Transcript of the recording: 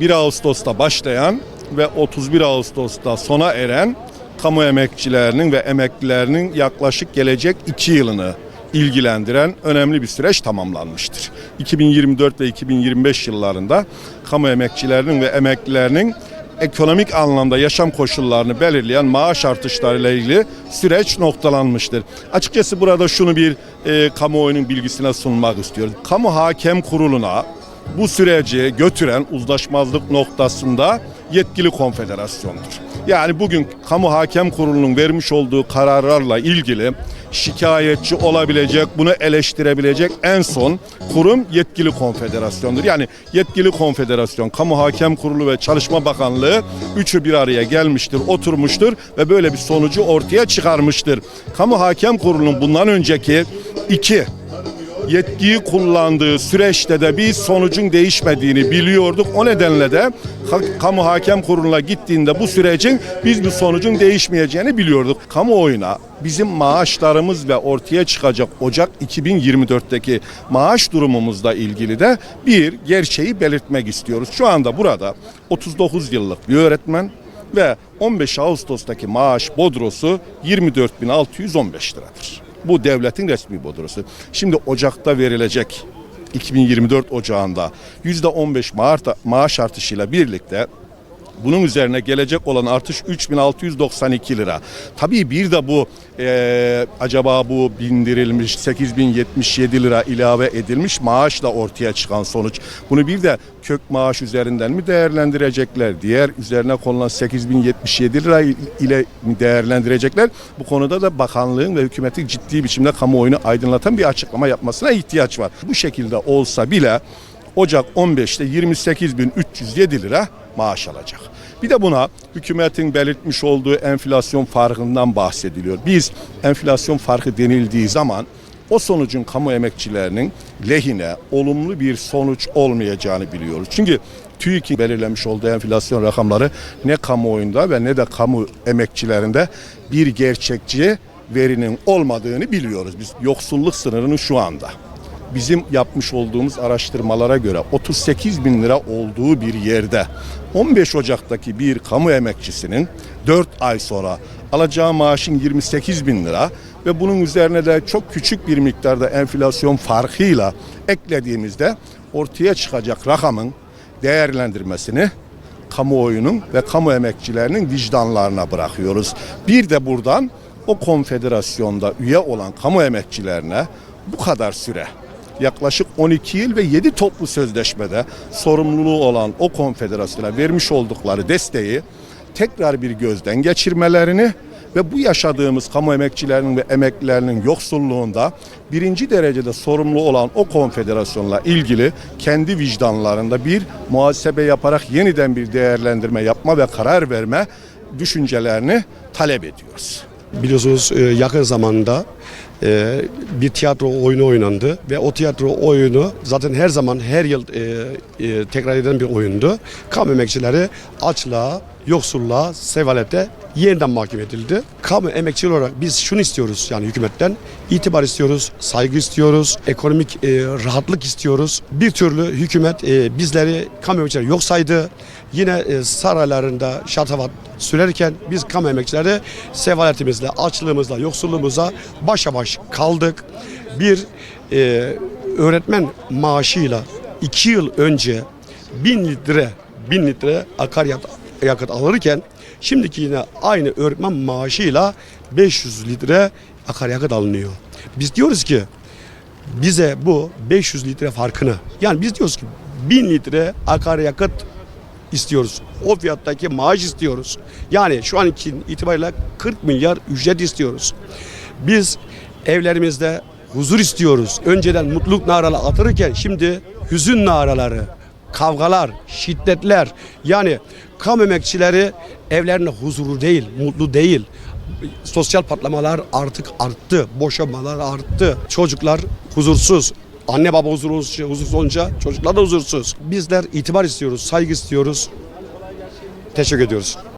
1 Ağustos'ta başlayan ve 31 Ağustos'ta sona eren kamu emekçilerinin ve emeklilerinin yaklaşık gelecek 2 yılını ilgilendiren önemli bir süreç tamamlanmıştır. 2024 ve 2025 yıllarında kamu emekçilerinin ve emeklilerinin ekonomik anlamda yaşam koşullarını belirleyen maaş artışlarıyla ilgili süreç noktalanmıştır. Açıkçası burada şunu bir e, kamuoyunun bilgisine sunmak istiyoruz. Kamu Hakem Kurulu'na bu süreci götüren uzlaşmazlık noktasında yetkili konfederasyondur. Yani bugün Kamu Hakem Kurulu'nun vermiş olduğu kararlarla ilgili şikayetçi olabilecek, bunu eleştirebilecek en son kurum yetkili konfederasyondur. Yani yetkili konfederasyon, Kamu Hakem Kurulu ve Çalışma Bakanlığı üçü bir araya gelmiştir, oturmuştur ve böyle bir sonucu ortaya çıkarmıştır. Kamu Hakem Kurulu'nun bundan önceki iki yetkiyi kullandığı süreçte de bir sonucun değişmediğini biliyorduk. O nedenle de kamu hakem kuruluna gittiğinde bu sürecin biz bu sonucun değişmeyeceğini biliyorduk. Kamuoyuna bizim maaşlarımız ve ortaya çıkacak Ocak 2024'teki maaş durumumuzla ilgili de bir gerçeği belirtmek istiyoruz. Şu anda burada 39 yıllık bir öğretmen ve 15 Ağustos'taki maaş bodrosu 24.615 liradır. Bu devletin resmi bodrosu. Şimdi Ocak'ta verilecek 2024 Ocağı'nda %15 maaş, artışıyla birlikte bunun üzerine gelecek olan artış 3692 lira. Tabii bir de bu eee, acaba bu bindirilmiş 8077 lira ilave edilmiş maaşla ortaya çıkan sonuç. Bunu bir de kök maaş üzerinden mi değerlendirecekler? Diğer üzerine konulan 8077 lira ile mi değerlendirecekler? Bu konuda da bakanlığın ve hükümetin ciddi biçimde kamuoyunu aydınlatan bir açıklama yapmasına ihtiyaç var. Bu şekilde olsa bile Ocak 15'te 28.307 lira maaş alacak. Bir de buna hükümetin belirtmiş olduğu enflasyon farkından bahsediliyor. Biz enflasyon farkı denildiği zaman o sonucun kamu emekçilerinin lehine olumlu bir sonuç olmayacağını biliyoruz. Çünkü TÜİK'in belirlemiş olduğu enflasyon rakamları ne kamuoyunda ve ne de kamu emekçilerinde bir gerçekçi verinin olmadığını biliyoruz. Biz yoksulluk sınırının şu anda bizim yapmış olduğumuz araştırmalara göre 38 bin lira olduğu bir yerde 15 Ocak'taki bir kamu emekçisinin 4 ay sonra alacağı maaşın 28 bin lira ve bunun üzerine de çok küçük bir miktarda enflasyon farkıyla eklediğimizde ortaya çıkacak rakamın değerlendirmesini kamuoyunun ve kamu emekçilerinin vicdanlarına bırakıyoruz. Bir de buradan o konfederasyonda üye olan kamu emekçilerine bu kadar süre yaklaşık 12 yıl ve 7 toplu sözleşmede sorumluluğu olan o konfederasyona vermiş oldukları desteği tekrar bir gözden geçirmelerini ve bu yaşadığımız kamu emekçilerinin ve emeklilerinin yoksulluğunda birinci derecede sorumlu olan o konfederasyonla ilgili kendi vicdanlarında bir muhasebe yaparak yeniden bir değerlendirme yapma ve karar verme düşüncelerini talep ediyoruz. Biliyorsunuz e, yakın zamanda e, bir tiyatro oyunu oynandı ve o tiyatro oyunu zaten her zaman her yıl e, tekrar eden bir oyundu. Kamu emekçileri açlığa, yoksulluğa, sevalete yeniden mahkum edildi. Kamu emekçileri olarak biz şunu istiyoruz yani hükümetten itibar istiyoruz, saygı istiyoruz, ekonomik e, rahatlık istiyoruz. Bir türlü hükümet e, bizleri kamu emekçileri yok saydı. Yine e, saraylarında şatavat sürerken biz kamu emekçileri sevaletimizle, açlığımızla, yoksulluğumuza başa baş kaldık. Bir e, öğretmen maaşıyla iki yıl önce bin litre bin litre akaryakıt yakıt alırken şimdiki yine aynı öğretmen maaşıyla 500 litre akaryakıt alınıyor. Biz diyoruz ki bize bu 500 litre farkını yani biz diyoruz ki 1000 litre akaryakıt istiyoruz. O fiyattaki maaş istiyoruz. Yani şu an için itibariyle 40 milyar ücret istiyoruz. Biz evlerimizde huzur istiyoruz. Önceden mutluluk naraları atırken şimdi hüzün naraları, kavgalar, şiddetler. Yani kamu emekçileri evlerinde huzurlu değil, mutlu değil. Sosyal patlamalar artık arttı. Boşanmalar arttı. Çocuklar huzursuz. Anne baba huzursuz, huzursuz olunca çocuklar da huzursuz. Bizler itibar istiyoruz, saygı istiyoruz. Teşekkür ediyoruz.